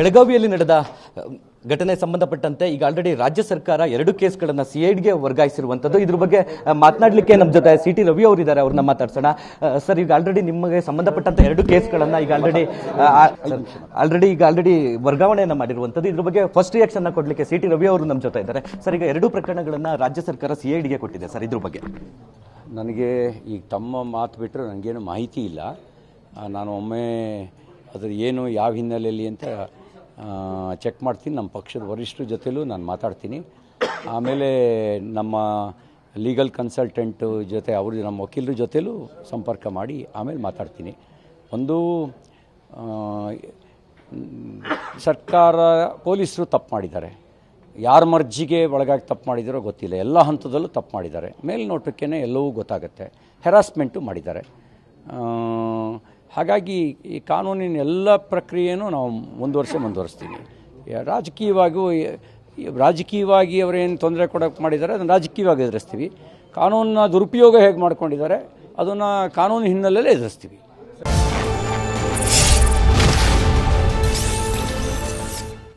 ಬೆಳಗಾವಿಯಲ್ಲಿ ನಡೆದ ಘಟನೆ ಸಂಬಂಧಪಟ್ಟಂತೆ ಈಗ ಆಲ್ರೆಡಿ ರಾಜ್ಯ ಸರ್ಕಾರ ಎರಡು ಕೇಸ್ಗಳನ್ನು ಸಿ ಐಡ್ಗೆ ವರ್ಗಾಯಿಸಿರುವಂಥದ್ದು ಇದ್ರ ಬಗ್ಗೆ ಮಾತನಾಡಲಿಕ್ಕೆ ನಮ್ಮ ಜೊತೆ ಸಿ ಟಿ ರವಿ ಅವರಿದ್ದಾರೆ, ಅವ್ರನ್ನ ಮಾತಾಡ್ಸೋಣ. ಸರ್, ಈಗ ಆಲ್ರೆಡಿ ನಿಮಗೆ ಸಂಬಂಧಪಟ್ಟಂತ ಎರಡು ಕೇಸ್ಗಳನ್ನು ಈಗ ಆಲ್ರೆಡಿ ಆಲ್ರೆಡಿ ಈಗ ಆಲ್ರೆಡಿ ವರ್ಗಾವಣೆಯನ್ನು ಮಾಡಿರುವಂಥದ್ದು ಇದ್ರ ಬಗ್ಗೆ ಫಸ್ಟ್ ರಿಯಾಕ್ಷನ್ ಕೊಡಲಿಕ್ಕೆ ಸಿ ಟಿ ರವಿ ಅವರು ನಮ್ಮ ಜೊತೆ ಇದ್ದಾರೆ. ಸರ್, ಈಗ ಎರಡು ಪ್ರಕರಣಗಳನ್ನು ರಾಜ್ಯ ಸರ್ಕಾರ ಸಿ ಐಡಿಗೆ ಕೊಟ್ಟಿದೆ, ಸರ್, ಇದ್ರ ಬಗ್ಗೆ. ನನಗೆ ಈಗ ತಮ್ಮ ಮಾತು ಬಿಟ್ಟರೆ ನನಗೇನು ಮಾಹಿತಿ ಇಲ್ಲ. ನಾನು ಒಮ್ಮೆ ಅದ್ರ ಏನು ಯಾವ ಹಿನ್ನೆಲೆಯಲ್ಲಿ ಅಂತ ಚೆಕ್ ಮಾಡ್ತೀನಿ. ನಮ್ಮ ಪಕ್ಷದ ವರಿಷ್ಠರ ಜೊತೆಲೂ ನಾನು ಮಾತಾಡ್ತೀನಿ. ಆಮೇಲೆ ನಮ್ಮ ಲೀಗಲ್ ಕನ್ಸಲ್ಟೆಂಟು ಜೊತೆ ಅವ್ರ ನಮ್ಮ ವಕೀಲರ ಜೊತೆಲೂ ಸಂಪರ್ಕ ಮಾಡಿ ಆಮೇಲೆ ಮಾತಾಡ್ತೀನಿ. ಒಂದು ಸರ್ಕಾರ, ಪೊಲೀಸರು ತಪ್ಪು ಮಾಡಿದ್ದಾರೆ. ಯಾರ ಮರ್ಜಿಗೆ ಒಳಗಾಗಿ ತಪ್ಪು ಮಾಡಿದಾರೋ ಗೊತ್ತಿಲ್ಲ. ಎಲ್ಲ ಹಂತದಲ್ಲೂ ತಪ್ಪು ಮಾಡಿದ್ದಾರೆ. ಮೇಲ್ನೋಟಕ್ಕೇ ಎಲ್ಲವೂ ಗೊತ್ತಾಗುತ್ತೆ. ಹೆರಾಸ್ಮೆಂಟು ಮಾಡಿದ್ದಾರೆ. ಹಾಗಾಗಿ ಈ ಕಾನೂನಿನ ಎಲ್ಲ ಪ್ರಕ್ರಿಯೆನೂ ನಾವು ಮುಂದುವರಿಸೇ ಮುಂದುವರಿಸ್ತೀವಿ. ರಾಜಕೀಯವಾಗಿಯೂ ರಾಜಕೀಯವಾಗಿ ಅವರೇನು ತೊಂದರೆ ಕೊಡೋಕೆ ಮಾಡಿದ್ದಾರೆ, ಅದನ್ನು ರಾಜಕೀಯವಾಗಿ ಎದುರಿಸ್ತೀವಿ. ಕಾನೂನನ್ನ ದುರುಪಯೋಗ ಹೇಗೆ ಮಾಡ್ಕೊಂಡಿದ್ದಾರೆ, ಅದನ್ನು ಕಾನೂನು ಹಿನ್ನೆಲೆಯಲ್ಲೇ ಎದುರಿಸ್ತೀವಿ.